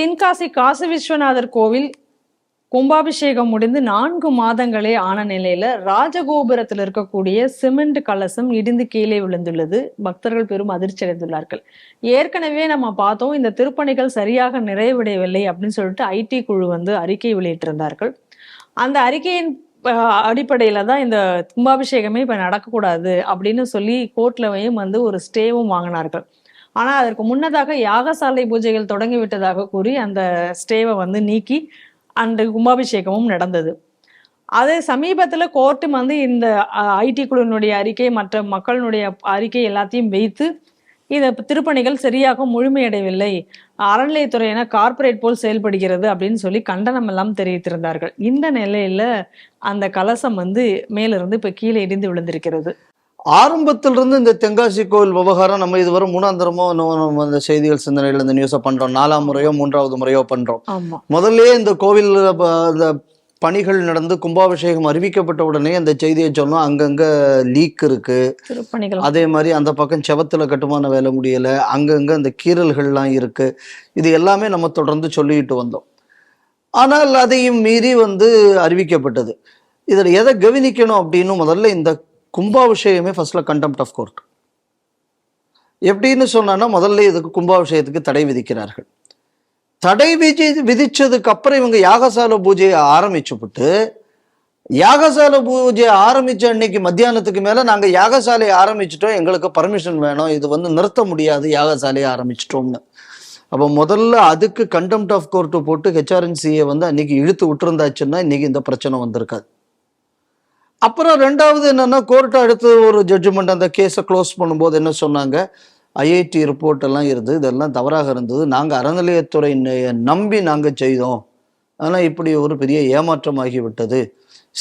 தென்காசி காசி விஸ்வநாதர் கோவில் கும்பாபிஷேகம் முடிந்து நான்கு மாதங்களே ஆன நிலையில ராஜகோபுரத்தில் இருக்கக்கூடிய சிமெண்ட் கலசம் இடிந்து கீழே விழுந்துள்ளது. பக்தர்கள் பெரும் அதிர்ச்சி அடைந்துள்ளார்கள். ஏற்கனவே நம்ம பார்த்தோம் இந்த திருப்பணிகள் சரியாக நிறைவடையவில்லை அப்படின்னு சொல்லிட்டு ஐடி குழு வந்து அறிக்கை வெளியிட்டிருந்தார்கள். அந்த அறிக்கையின் அடிப்படையில தான் இந்த கும்பாபிஷேகமே இப்ப நடக்கக்கூடாது அப்படின்னு சொல்லி கோர்ட்லவையும் வந்து ஒரு ஸ்டேவும் வாங்கினார்கள். ஆனால் அதற்கு முன்னதாக யாகசாலை பூஜைகள் தொடங்கி விட்டதாக கூறி அந்த ஸ்டேவை வந்து நீக்கி அந்த கும்பாபிஷேகமும் நடந்தது. அது சமீபத்தில் கோர்ட்டு வந்து இந்த ஐடி குழுவினுடைய அறிக்கை மற்ற மக்களினுடைய அறிக்கை எல்லாத்தையும் வைத்து இந்த திருப்பணிகள் சரியாக முழுமையடையவில்லை. அறநிலையத்துறையின கார்ப்பரேட் போல் செயல்படுகிறது அப்படின்னு சொல்லி கண்டனம் எல்லாம் தெரிவித்திருந்தார்கள். இந்த நிலையில அந்த கலசம் வந்து மேலிருந்து இப்ப கீழே இடிந்து விழுந்திருக்கிறது. ஆரம்பத்திலிருந்து இந்த தென்காசி கோவில் விவகாரம் நம்ம இதுவரை மூணாந்தரமோ நம்ம இந்த செய்திகள் சிந்தனைகள் இந்த நியூஸை பண்றோம். நாலாம் முறையோ மூன்றாவது முறையோ பண்றோம். முதல்ல இந்த கோவில் இந்த பணிகள் நடந்து கும்பாபிஷேகம் அறிவிக்கப்பட்ட உடனே அந்த செய்தியை சொன்னோம். அங்கங்க லீக் இருக்கு. அதே மாதிரி அந்த பக்கம் செவத்துல கட்டுமான வேலை முடியல. அங்கங்க அந்த கீறல்கள்லாம் இருக்கு. இது எல்லாமே நம்ம தொடர்ந்து சொல்லிட்டு வந்தோம். ஆனால் அதையும் மீறி வந்து அறிவிக்கப்பட்டது. இதில் எதை கவனிக்கணும் அப்படின்னு முதல்ல இந்த கும்பாபிஷேகமே ஃபஸ்ட்டில் கண்டெம்ட் ஆஃப் கோர்ட் எப்படின்னு சொன்னா முதல்ல இதுக்கு கும்பாபிஷேகத்துக்கு தடை விதிக்கிறார்கள். தடை விதி விதித்ததுக்கு அப்புறம் இவங்க யாகசால பூஜையை ஆரம்பிச்சுப்புட்டு யாகசாலை பூஜையை ஆரம்பித்த அன்னைக்கு மத்தியானத்துக்கு மேலே நாங்கள் யாகசாலையை ஆரம்பிச்சிட்டோம் எங்களுக்கு பர்மிஷன் வேணும் இது வந்து நிறுத்த முடியாது யாகசாலையை ஆரம்பிச்சிட்டோம்னு. அப்போ முதல்ல அதுக்கு கண்டெம்ட் ஆஃப் கோர்ட்டு போட்டு ஹெச்ஆர்என்சியை வந்து அன்னைக்கு இழுத்து விட்டுருந்தாச்சுன்னா இன்னைக்கு இந்த பிரச்சனை வந்திருக்காது. அப்புறம் ரெண்டாவது என்னென்னா கோர்ட்டை அடுத்து ஒரு ஜட்ஜ்மெண்ட் அந்த கேஸை க்ளோஸ் பண்ணும்போது என்ன சொன்னாங்க? ஐஐடி ரிப்போர்ட் எல்லாம் இருந்தது இதெல்லாம் தவறாக இருந்தது. நாங்கள் அறநிலையத்துறை நம்பி நாங்கள் செய்தோம். ஆனால் இப்படி ஒரு பெரிய ஏமாற்றமாகி விட்டது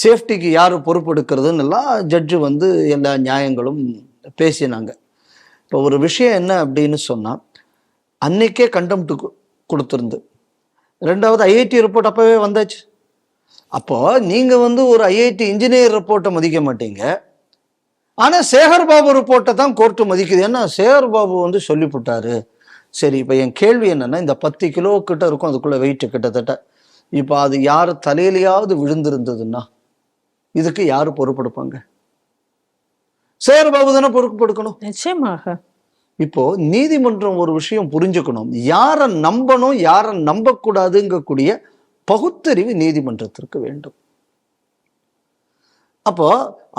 சேஃப்டிக்கு யார் பொறுப்பெடுக்கிறதுன்னு எல்லாம் ஜட்ஜு வந்து எல்லா நியாயங்களும் பேசினாங்க. இப்போ ஒரு விஷயம் என்ன அப்படின்னு சொன்னால் அன்னைக்கே கண்டம்ட்டு கொடுத்துருந்து. ரெண்டாவது ஐஐடி ரிப்போர்ட் அப்போவே வந்தாச்சு. அப்போ நீங்க வந்து ஒரு ஐஐடி இன்ஜினியர் ரிப்போர்ட்டை மதிக்க மாட்டீங்க. ஆனா சேகர் பாபு ரிப்போர்ட்டை தான் கோர்ட்டு மதிக்குது. ஏன்னா சேகர் பாபு வந்து சொல்லிவிட்டாரு சரி இப்போ என் கேள்வி என்னன்னா இந்த பத்து கிலோ கிட்ட இருக்கும் அதுக்குள்ள வெயிட் கிட்டத்தட்ட. இப்போ அது யார் தலையிலையாவது விழுந்திருந்ததுன்னா இதுக்கு யார் பொறுப்பெடுப்பாங்க? சேகர் பாபு தானே பொறுப்பெடுக்கணும்? நிச்சயமாக. இப்போ நீதிமன்றம் ஒரு விஷயம் புரிஞ்சுக்கணும். யாரை நம்பணும் யாரை நம்பக்கூடாதுங்கக்கூடிய பகுத்தறிவு நீதிமன்றத்திற்கு வேண்டும். அப்போ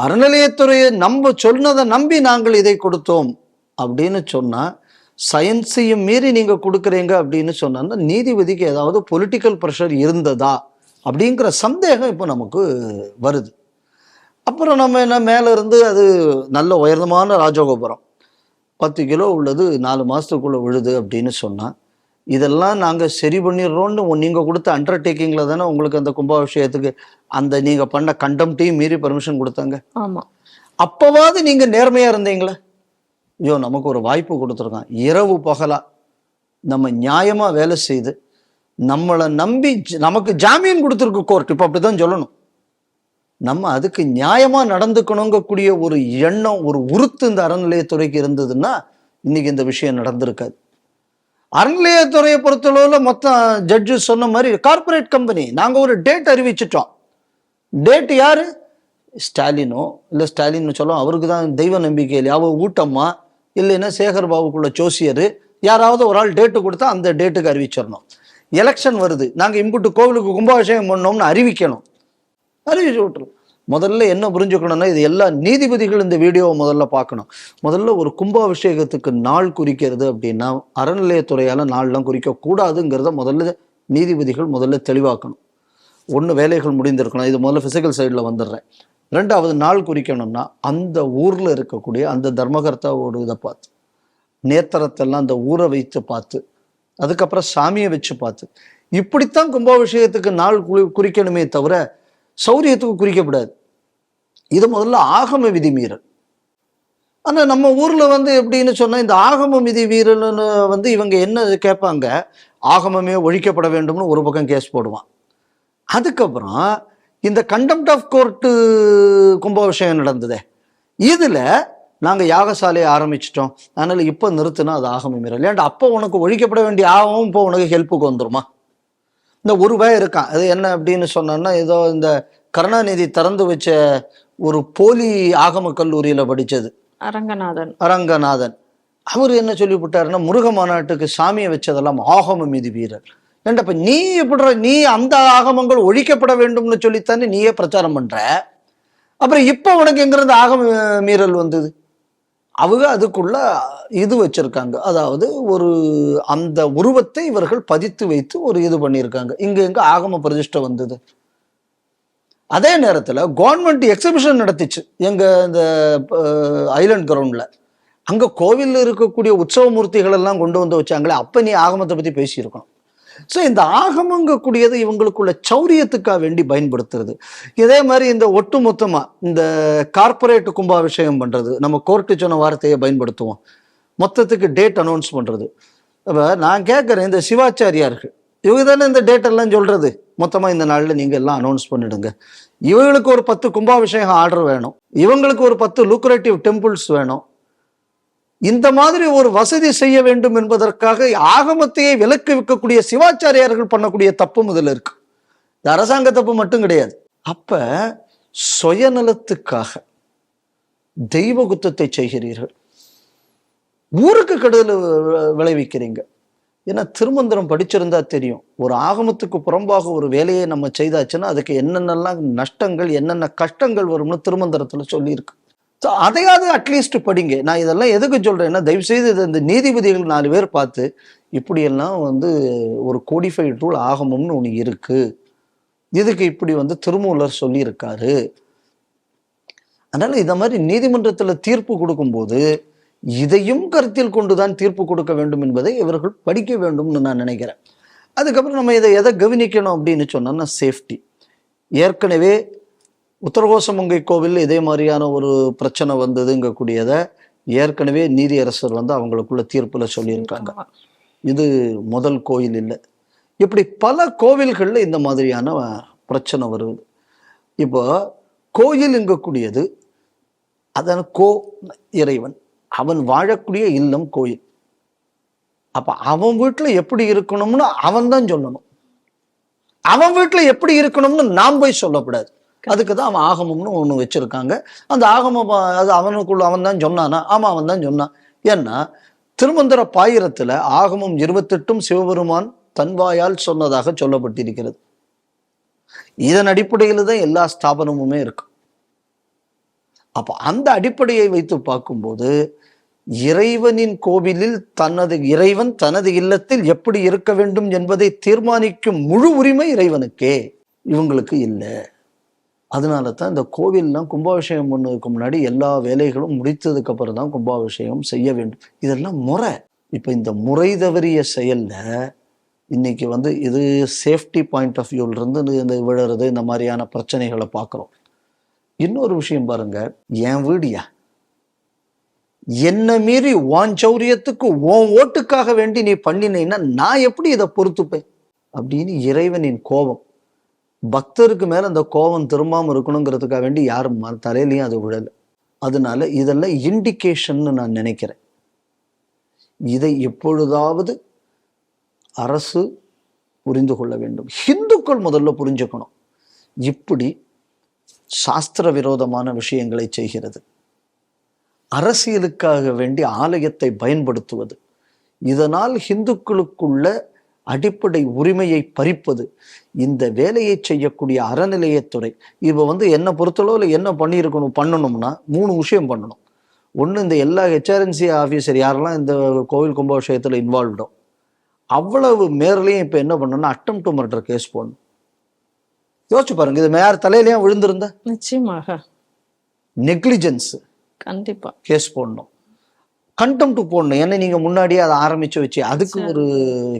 அறநிலையத்துறையை நம்ம சொன்னதை நம்பி நாங்கள் இதை கொடுத்தோம் அப்படின்னு சொன்னால் சயின்ஸையும் மீறி நீங்கள் கொடுக்குறீங்க அப்படின்னு சொன்னால் நீதிபதிக்கு ஏதாவது பொலிட்டிக்கல் ப்ரெஷர் இருந்ததா அப்படிங்கிற சந்தேகம் இப்போ நமக்கு வருது. அப்புறம் நம்ம என்ன மேலே இருந்து அது நல்ல உயர்ந்தமான ராஜகோபுரம். பத்து கிலோ உள்ளது நாலு மாதத்துக்குள்ளே விழுது அப்படின்னு சொன்னால் இதெல்லாம் நாங்கள் சரி பண்ணிடுறோம்னு நீங்கள் கொடுத்த அண்டர்டேக்கிங்கில் தானே உங்களுக்கு அந்த கும்பாபிஷேகத்துக்கு அந்த நீங்கள் பண்ண கண்டம்ட்டையும் மீறி பர்மிஷன் கொடுத்தாங்க. ஆமா. அப்போவாது நீங்கள் நேர்மையாக இருந்தீங்களே? ஐயோ நமக்கு ஒரு வாய்ப்பு கொடுத்துருக்கான். இரவு பகலா நம்ம நியாயமாக வேலை செய்து நம்மளை நம்பி நமக்கு ஜாமீன் கொடுத்துருக்கு கோர்ட் இப்போ அப்படி தான் சொல்லணும். நம்ம அதுக்கு நியாயமா நடந்துக்கணுங்கக்கூடிய ஒரு எண்ணம் ஒரு உறுத்து இந்த அறநிலையத்துறைக்கு இருந்ததுன்னா இன்னைக்கு இந்த விஷயம் நடந்திருக்காது. அறநிலையத்துறையை பொறுத்தளவில் மொத்தம் ஜட்ஜு சொன்ன மாதிரி கார்ப்பரேட் கம்பெனி நாங்கள் ஒரு டேட் அறிவிச்சிட்டோம். டேட் யார்? ஸ்டாலினோ? இல்லை ஸ்டாலின்னு சொல்லுவோம் அவருக்கு தான் தெய்வ நம்பிக்கை இல்லையா? அவர் ஊட்டம்மா? இல்லைன்னா சேகர் பாபுக்குள்ள ஜோசியர். யாராவது ஒரு ஆள் டேட்டு கொடுத்தா அந்த டேட்டுக்கு அறிவிச்சிடணும். எலெக்ஷன் வருது. நாங்கள் இம்புட்டு கோவிலுக்கு கும்பாபிஷேகம் பண்ணோம்னு அறிவிக்கணும். அறிவிச்சு விட்டுருவோம் முதல்ல என்ன புரிஞ்சுக்கணும்னா இது எல்லா நீதிபதிகள் இந்த வீடியோவை முதல்ல பார்க்கணும். முதல்ல ஒரு கும்பாபிஷேகத்துக்கு நாள் குறிக்கிறது அப்படின்னா அறநிலையத்துறையால் நாள்லாம் குறிக்க கூடாதுங்கிறத முதல்ல நீதிபதிகள் முதல்ல தெளிவாக்கணும். ஒன்று வேலைகள் முடிந்திருக்கணும். இது முதல்ல ஃபிசிக்கல் சைடில் வந்துடுறேன். ரெண்டாவது நாள் குறிக்கணும்னா அந்த ஊரில் இருக்கக்கூடிய அந்த தர்மகர்த்தாவோட இதை பார்த்து நேத்திரத்தெல்லாம் அந்த ஊரை வைத்து பார்த்து அதுக்கப்புறம் சாமியை வச்சு பார்த்து. இப்படித்தான் கும்பாபிஷேகத்துக்கு நாள் குறி- குறிக்கணுமே தவிர சௌரியத்துக்கு குறிக்கப்படாது. இது முதல்ல ஆகம விதி மீறல். ஆனால் நம்ம ஊரில் வந்து எப்படின்னு சொன்னால் இந்த ஆகம விதி மீறல்னு வந்து இவங்க என்ன கேட்பாங்க? ஆகமமே ஒழிக்கப்பட வேண்டும்னு ஒரு பக்கம் கேஸ் போடுவான். அதுக்கப்புறம் இந்த கண்டெம்ட் ஆஃப் கோர்ட்டு கும்பாபிஷேகம் நடந்ததே. இதில் நாங்கள் யாகசாலையை ஆரம்பிச்சிட்டோம். அதனால் இப்போ நிறுத்தினா அது ஆகம மீறல். ஏன்டா அப்போ உனக்கு ஒழிக்கப்பட வேண்டிய ஆகமும் இப்போ உனக்கு ஹெல்ப்புக்கு வந்துருமா? இந்த ஒரு இருக்கான் அது என்ன அப்படின்னு சொன்னோன்னா ஏதோ இந்த கருணாநிதி திறந்து வச்ச ஒரு போலி ஆகம கல்லூரியில படிச்சது. அரங்கநாதன். அரங்கநாதன். அவர் என்ன சொல்லிவிட்டாருன்னா முருக மாநாட்டுக்கு சாமியை வச்சதெல்லாம் ஆகம மீதி வீரர். ஏன்டா இப்ப நீ எப்படி நீ அந்த ஆகமங்கள் ஒழிக்கப்பட வேண்டும்னு சொல்லித்தானே நீயே பிரச்சாரம் பண்ற? அப்புறம் இப்போ உனக்கு எங்கிருந்து ஆகம மீறல் வந்தது? அவங்க அதுக்குள்ள இது வச்சிருக்காங்க. அதாவது ஒரு அந்த உருவத்தை இவர்கள் பதித்து வைத்து ஒரு இது பண்ணியிருக்காங்க. இங்க எங்க ஆகம பிரதிஷ்டை வந்தது. அதே நேரத்தில் கவர்மெண்ட் எக்ஸிபிஷன் நடத்திச்சு. எங்கள் இந்த ஐலண்ட் கிரவுண்டில் அங்கே கோவிலில் இருக்கக்கூடிய உற்சவ மூர்த்திகள் எல்லாம் கொண்டு வந்து வச்சாங்களே அப்போ நீ ஆகமத்தை பற்றி பேசியிருக்கணும். ஸோ இந்த ஆகமங்கக்கூடியது இவங்களுக்குள்ள சௌரியத்துக்காக வேண்டி பயன்படுத்துறது. இதே மாதிரி இந்த ஒட்டு மொத்தமாக இந்த கார்பரேட் கும்பாபிஷேகம் பண்ணுறது நம்ம கோர்ட்டு சொன்ன வார்த்தையை பயன்படுத்துவோம். மொத்தத்துக்கு டேட் அனௌன்ஸ் பண்ணுறது இப்போ நான் கேட்குறேன் இந்த சிவாச்சாரியார்கள் இவங்க தானே இந்த டேட்டெல்லாம் சொல்கிறது மொத்தமாக இந்த நாளில் நீங்கள் எல்லாம் அனௌன்ஸ் பண்ணிடுங்க. இவங்களுக்கு ஒரு பத்து கும்பாபிஷேகம் ஆர்டர் வேணும். இவங்களுக்கு ஒரு பத்து லுக்ரேட்டிவ் டெம்பிள்ஸ் வேணும். இந்த மாதிரி ஒரு வசதி செய்ய வேண்டும் என்பதற்காக ஆகமத்தையே விலக்கு விற்கக்கூடிய சிவாச்சாரியார்கள் பண்ணக்கூடிய தப்பும் இதில் இருக்கு. இது அரசாங்க தப்பு மட்டும் கிடையாது. அப்ப சுயநலத்துக்காக தெய்வ குத்தத்தை செய்கிறீர்கள். ஊருக்கு கெடுதல் விளைவிக்கிறீங்க. ஏன்னா திருமந்திரம் படிச்சிருந்தா தெரியும். ஒரு ஆகமத்துக்கு புறம்பாக ஒரு வேலையை நம்ம செய்தாச்சுன்னா அதுக்கு என்னென்னலாம் நஷ்டங்கள் என்னென்ன கஷ்டங்கள் வரும்னு திருமந்திரத்தில் சொல்லியிருக்கு. ஸோ அதையாவது அட்லீஸ்ட் படிங்க. நான் இதெல்லாம் எதுக்கு சொல்கிறேன்னா தயவு செய்து இது இந்த நீதிபதிகள் நாலு பேர் பார்த்து இப்படியெல்லாம் வந்து ஒரு கோடிஃபைட் ரூல் ஆகமம்னு ஒன்று இருக்குது இதுக்கு இப்படி வந்து திருமூலர் சொல்லியிருக்காரு. அதனால் இந்த மாதிரி நீதிமன்றத்தில் தீர்ப்பு கொடுக்கும்போது இதையும் கருத்தில் கொண்டுதான் தீர்ப்பு கொடுக்க வேண்டும் என்பதை இவர்கள் படிக்க வேண்டும்னு நான் நினைக்கிறேன். அதுக்கப்புறம் நம்ம இதை எதை கவனிக்கணும் அப்படின்னு சொன்னோம்னா சேஃப்டி ஏற்கனவே உத்தரகோசமங்கை கோவில் இதே மாதிரியான ஒரு பிரச்சனை வந்ததுங்கக்கூடியதை ஏற்கனவே நீதியரசர் வந்து அவங்களுக்குள்ள தீர்ப்புல சொல்லியிருக்காங்க. இது முதல் கோயில் இல்லை. இப்படி பல கோவில்கள்ல இந்த மாதிரியான பிரச்சனை வருது. இப்போ கோயில் எங்கக்கூடியது அதன் கோ இறைவன். அவன் வாழக்கூடிய இல்லம் கோயில். அப்ப அவன் வீட்டில் எப்படி இருக்கணும்னு அவன் தான் சொல்லணும். அவன் வீட்டில் எப்படி இருக்கணும்னு நாம் போய் சொல்லக்கூடாது. அதுக்கு தான் அவன் ஆகமம்னு ஒன்று வச்சிருக்காங்க. அந்த ஆகமம் அது அவனுக்குள்ள அவன் தான் சொன்னானா? ஆமா அவன் தான் சொன்னான். ஏன்னா திருமந்திர பாயிரத்துல ஆகமம் இருபத்தெட்டும் சிவபெருமான் தன்வாயால் சொன்னதாக சொல்லப்பட்டிருக்கிறது. இதன் அடிப்படையில் தான் எல்லா ஸ்தாபனமுமே இருக்கும் அப்போ அந்த அடிப்படையை வைத்து பார்க்கும்போது இறைவனின் கோவிலில் தனது இறைவன் தனது இல்லத்தில் எப்படி இருக்க வேண்டும் என்பதை தீர்மானிக்கும் முழு உரிமை இறைவனுக்கே இவங்களுக்கு இல்லை. அதனால தான் இந்த கோவில்லாம் கும்பாபிஷேகம் பண்ணதுக்கு முன்னாடி எல்லா வேலைகளும் முடித்ததுக்கு அப்புறம் தான் கும்பாபிஷேகம் செய்ய வேண்டும். இதெல்லாம் முறை. இப்போ இந்த முறை தவறிய செயலில் இன்னைக்கு வந்து இது சேஃப்டி பாயிண்ட் ஆஃப் வியூலிருந்து இந்த விழுறது இந்த மாதிரியான பிரச்சனைகளை பார்க்குறோம். இன்னொரு விஷயம் பாருங்க. என் வீடியா. என்ன மீறி உன் சௌரியத்துக்கு உன் ஓட்டுக்காக வேண்டி நீ பண்ணினீன்னா நான் எப்படி இதை பொறுத்துப்பேன்? அப்படின்னு இறைவனின் கோபம். பக்தருக்கு மேல அந்த கோபம் திரும்பாம இருக்கணுங்கிறதுக்காக வேண்டி யாரும் ம- அது விழல. அதனால இதெல்லாம் இண்டிகேஷன்னு நான் நினைக்கிறேன். இதை எப்பொழுதாவது அரசு புரிந்து கொள்ள வேண்டும். ஹிந்துக்கள் முதல்ல புரிஞ்சுக்கணும். இப்படி சாஸ்திர விரோதமான விஷயங்களை செய்கிறது. அரசியலுக்காக வேண்டி ஆலயத்தை பயன்படுத்துவது இதனால் ஹிந்துக்களுக்குள்ள அடிப்படை உரிமையை பறிப்பது இந்த வேலையை செய்யக்கூடிய அறநிலையத்துறை இப்போ வந்து என்னை பொறுத்தளவில் என்ன பண்ணியிருக்கணும் பண்ணணும்னா மூணு விஷயம் பண்ணணும். ஒன்று இந்த எல்லா ஹெச்ஆர்என்சி ஆஃபீஸர் யாரெல்லாம் இந்த கோவில் கும்பாபிஷேகத்தில் இன்வால்வ்டோ அவ்வளவு மேர்லையும் இப்போ என்ன பண்ணணும்னா அட்டம் டு மர்டர் கேஸ் போடணும். யோசிச்சு பாருங்க இது மேயர் தலையிலையும் விழுந்திருந்தா? நிச்சயமாக. நெக்லிஜென்ஸ் கண்டிப்பா. கேஸ் போடணும். கண்டெம்ட் போடணும். ஏன்னா நீங்க முன்னாடியே அதை ஆரம்பிச்சு வச்சு அதுக்கு ஒரு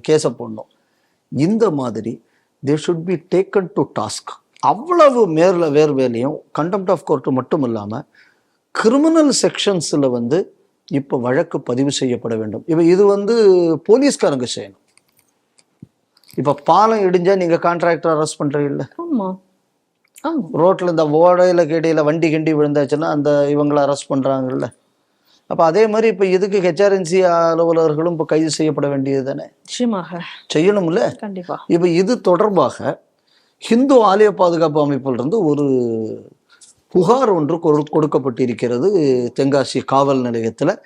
கேஸை போடணும். இந்த மாதிரி they should be taken to task அவ்வளவு மேல வேறு வேலையும் கண்டெம்ட் ஆஃப் கோர்ட் மட்டும் இல்லாம கிரிமினல் செக்ஷன்ஸ்ல வந்து இப்போ வழக்கு பதிவு செய்யப்பட வேண்டும். இப்போ இது வந்து போலீஸ்காரங்க செய்யணும். இப்போ பாலம் இடிஞ்சா நீங்க கான்ட்ராக்டர் அரெஸ்ட் பண்றீங்கல்ல? ஆமா. ஆமா. ரோட்ல இந்த ஓடையில கீடையில வண்டி கிண்டி விழுந்தாச்சுன்னா அந்த இவங்களை அரெஸ்ட் பண்றாங்கல்ல. அப்போ அதே மாதிரி இப்போ இதுக்கு ஹெச்ஆர்என்சி அலுவலர்களும் இப்போ கைது செய்யப்பட வேண்டியது தானே? நிச்சயமாக. செய்யணும்ல? கண்டிப்பா. இப்போ இது தொடர்பாக ஹிந்து ஆலய பாதுகாப்பு அமைப்பிலிருந்து ஒரு புகார் ஒன்று கொடு- கொடுக்கப்பட்டிருக்கிறது. தென்காசி காவல் நிலையத்தில்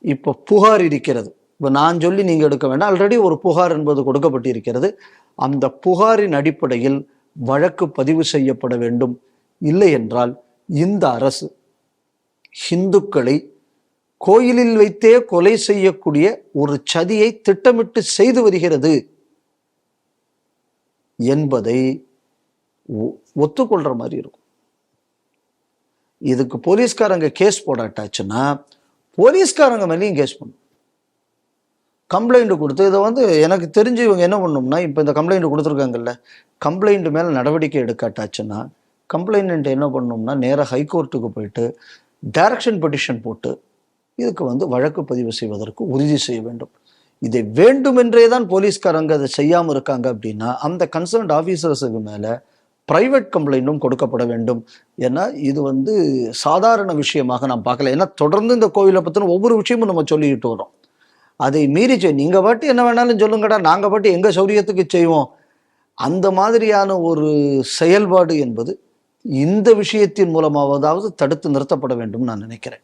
இப்போ புகார் இருக்கிறது. இப்போ நான் சொல்லி நீங்கள் எடுக்க வேண்டாம். ஆல்ரெடி ஒரு புகார் என்பது கொடுக்கப்பட்டிருக்கிறது. அந்த புகாரின் அடிப்படையில் வழக்கு பதிவு செய்யப்பட வேண்டும். இல்லை என்றால் இந்த அரசு இந்துக்களை கோயிலில் வைத்தே கொலை செய்யக்கூடிய ஒரு சதியை திட்டமிட்டு செய்து வருகிறது என்பதை ஒ- ஒத்துக்கொள்ற மாதிரி இருக்கும். இதுக்கு போலீஸ்காரங்க கேஸ் போடாட்டாச்சுன்னா போலீஸ்காரங்க மேலேயும் கேஸ் பண்ணும். கம்ப்ளைண்ட் கொடுத்து இதை வந்து எனக்கு தெரிஞ்சு இவங்க என்ன பண்ணணும்னா இப்போ இந்த கம்ப்ளைண்ட் கொடுத்துருக்காங்கல்ல கம்ப்ளைண்ட் மேலே நடவடிக்கை எடுக்காட்டாச்சுன்னா கம்ப்ளைண்ட் என்ன பண்ணணும்னா நேராக ஹைகோர்ட்டுக்கு போயிட்டு டைரக்ஷன் பெட்டிஷன் போட்டு இதுக்கு வந்து வழக்கு பதிவு செய்வதற்கு உறுதி செய்ய வேண்டும். இதை வேண்டுமென்றே தான் போலீஸ்காரங்க அதை செய்யாமல் இருக்காங்க அப்படின்னா அந்த கன்சர்ன்ட் ஆஃபீஸர்ஸுக்கு மேலே ப்ரைவேட் கம்ப்ளைண்ட்டும் கொடுக்கப்பட வேண்டும். ஏன்னா இது வந்து சாதாரண விஷயமாக நாம் பார்க்கல. ஏன்னா தொடர்ந்து இந்த கோவிலை பற்றின ஒவ்வொரு விஷயமும் நம்ம சொல்லிக்கிட்டு வரோம் அதை மீறி செய். நீங்கள் பாட்டு என்ன வேணாலும் சொல்லுங்கடா. நாங்கள் பாட்டு எங்கள் சௌரியத்துக்கு செய்வோம். அந்த மாதிரியான ஒரு செயல்பாடு என்பது இந்த விஷயத்தின் மூலமாவதாவது தடுத்து நிறுத்தப்பட வேண்டும் நான் நினைக்கிறேன்.